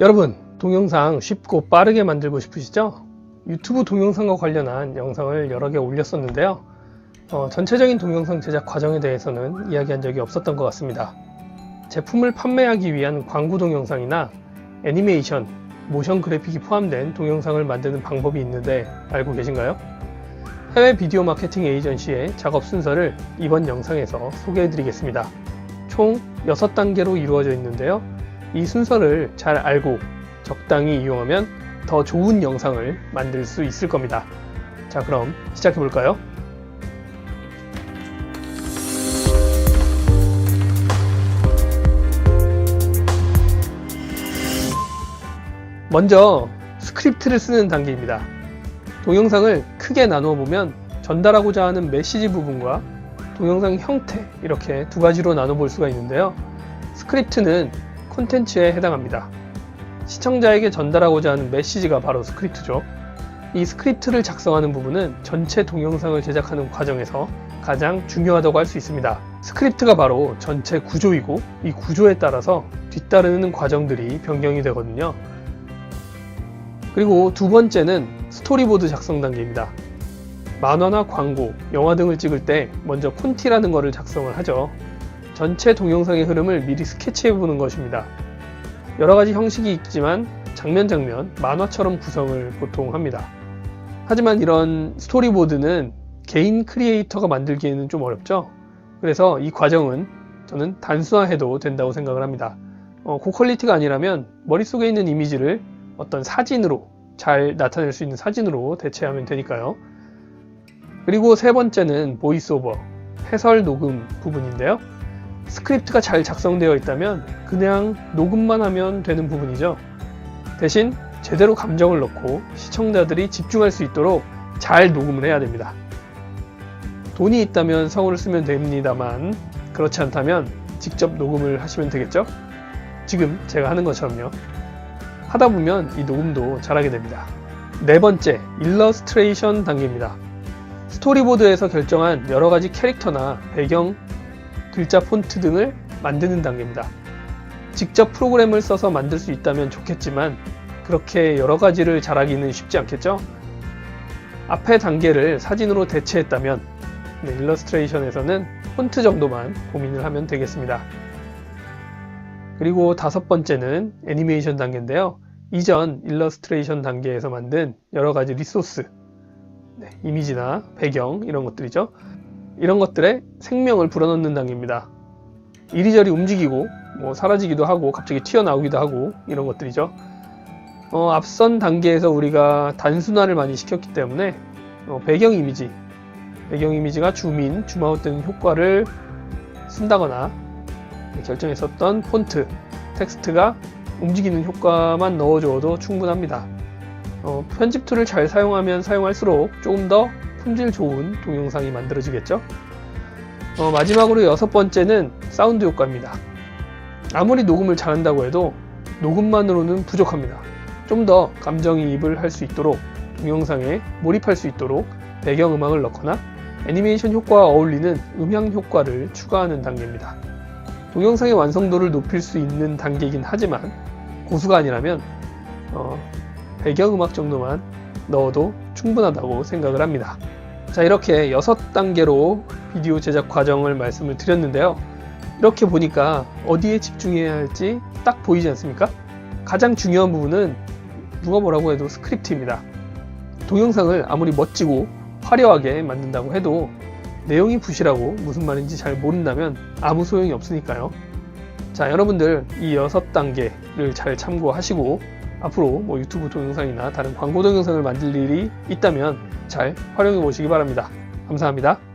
여러분, 동영상 쉽고 빠르게 만들고 싶으시죠? 유튜브 동영상과 관련한 영상을 여러 개 올렸었는데요. 어, 전체적인 동영상 제작 과정에 대해서는 이야기한 적이 없었던 것 같습니다. 제품을 판매하기 위한 광고 동영상이나 애니메이션, 모션 그래픽이 포함된 동영상을 만드는 방법이 있는데 알고 계신가요? 해외 비디오 마케팅 에이전시의 작업 순서를 이번 영상에서 소개해 드리겠습니다. 총 6단계로 이루어져 있는데요. 이 순서를 잘 알고 적당히 이용하면 더 좋은 영상을 만들 수 있을 겁니다. 자, 그럼 시작해 볼까요? 먼저 스크립트를 쓰는 단계입니다. 동영상을 크게 나누어 보면 전달하고자 하는 메시지 부분과 동영상 형태 이렇게 두 가지로 나눠 볼 수가 있는데요. 스크립트는 콘텐츠에 해당합니다. 시청자에게 전달하고자 하는 메시지가 바로 스크립트죠. 이 스크립트를 작성하는 부분은 전체 동영상을 제작하는 과정에서 가장 중요하다고 할 수 있습니다. 스크립트가 바로 전체 구조이고 이 구조에 따라서 뒤따르는 과정들이 변경이 되거든요. 그리고 두 번째는 스토리보드 작성 단계입니다. 만화나 광고, 영화 등을 찍을 때 먼저 콘티라는 것을 작성을 하죠. 전체 동영상의 흐름을 미리 스케치해 보는 것입니다. 여러 가지 형식이 있지만 장면 장면 만화처럼 구성을 보통 합니다. 하지만 이런 스토리보드는 개인 크리에이터가 만들기에는 좀 어렵죠. 그래서 이 과정은 저는 단순화해도 된다고 생각을 합니다. 어, 고퀄리티가 아니라면 머릿속에 있는 이미지를 어떤 사진으로 잘 나타낼 수 있는 사진으로 대체하면 되니까요. 그리고 세 번째는 보이스오버, 해설 녹음 부분인데요. 스크립트가 잘 작성되어 있다면 그냥 녹음만 하면 되는 부분이죠. 대신 제대로 감정을 넣고 시청자들이 집중할 수 있도록 잘 녹음을 해야 됩니다. 돈이 있다면 성우를 쓰면 됩니다만 그렇지 않다면 직접 녹음을 하시면 되겠죠? 지금 제가 하는 것처럼요. 하다 보면 이 녹음도 잘하게 됩니다. 네 번째, 일러스트레이션 단계입니다. 스토리보드에서 결정한 여러 가지 캐릭터나 배경, 글자 폰트 등을 만드는 단계입니다. 직접 프로그램을 써서 만들 수 있다면 좋겠지만 그렇게 여러 가지를 잘하기는 쉽지 않겠죠? 앞의 단계를 사진으로 대체했다면 네, 일러스트레이션에서는 폰트 정도만 고민을 하면 되겠습니다. 그리고 다섯 번째는 애니메이션 단계인데요. 이전 일러스트레이션 단계에서 만든 여러 가지 리소스, 네, 이미지나 배경 이런 것들이죠. 이런 것들에 생명을 불어넣는 단계입니다. 이리저리 움직이고 뭐 사라지기도 하고 갑자기 튀어나오기도 하고 이런 것들이죠. 어, 앞선 단계에서 우리가 단순화를 많이 시켰기 때문에 어, 배경 이미지, 배경 이미지가 줌인, 줌아웃 등 효과를 쓴다거나 결정했었던 폰트, 텍스트가 움직이는 효과만 넣어줘도 충분합니다. 어, 편집 툴을 잘 사용하면 사용할수록 조금 더 품질 좋은 동영상이 만들어지겠죠? 어, 마지막으로 여섯 번째는 사운드 효과입니다. 아무리 녹음을 잘한다고 해도 녹음만으로는 부족합니다. 좀 더 감정이입을 할 수 있도록 동영상에 몰입할 수 있도록 배경음악을 넣거나 애니메이션 효과와 어울리는 음향 효과를 추가하는 단계입니다. 동영상의 완성도를 높일 수 있는 단계이긴 하지만 고수가 아니라면 어, 배경음악 정도만 넣어도 충분하다고 생각을 합니다. 자, 이렇게 6단계로 비디오 제작 과정을 말씀을 드렸는데요. 이렇게 보니까 어디에 집중해야 할지 딱 보이지 않습니까? 가장 중요한 부분은 누가 뭐라고 해도 스크립트입니다. 동영상을 아무리 멋지고 화려하게 만든다고 해도 내용이 부실하고 무슨 말인지 잘 모른다면 아무 소용이 없으니까요. 자, 여러분들 이 6단계를 잘 참고하시고 앞으로 뭐 유튜브 동영상이나 다른 광고 동영상을 만들 일이 있다면 잘 활용해 보시기 바랍니다. 감사합니다.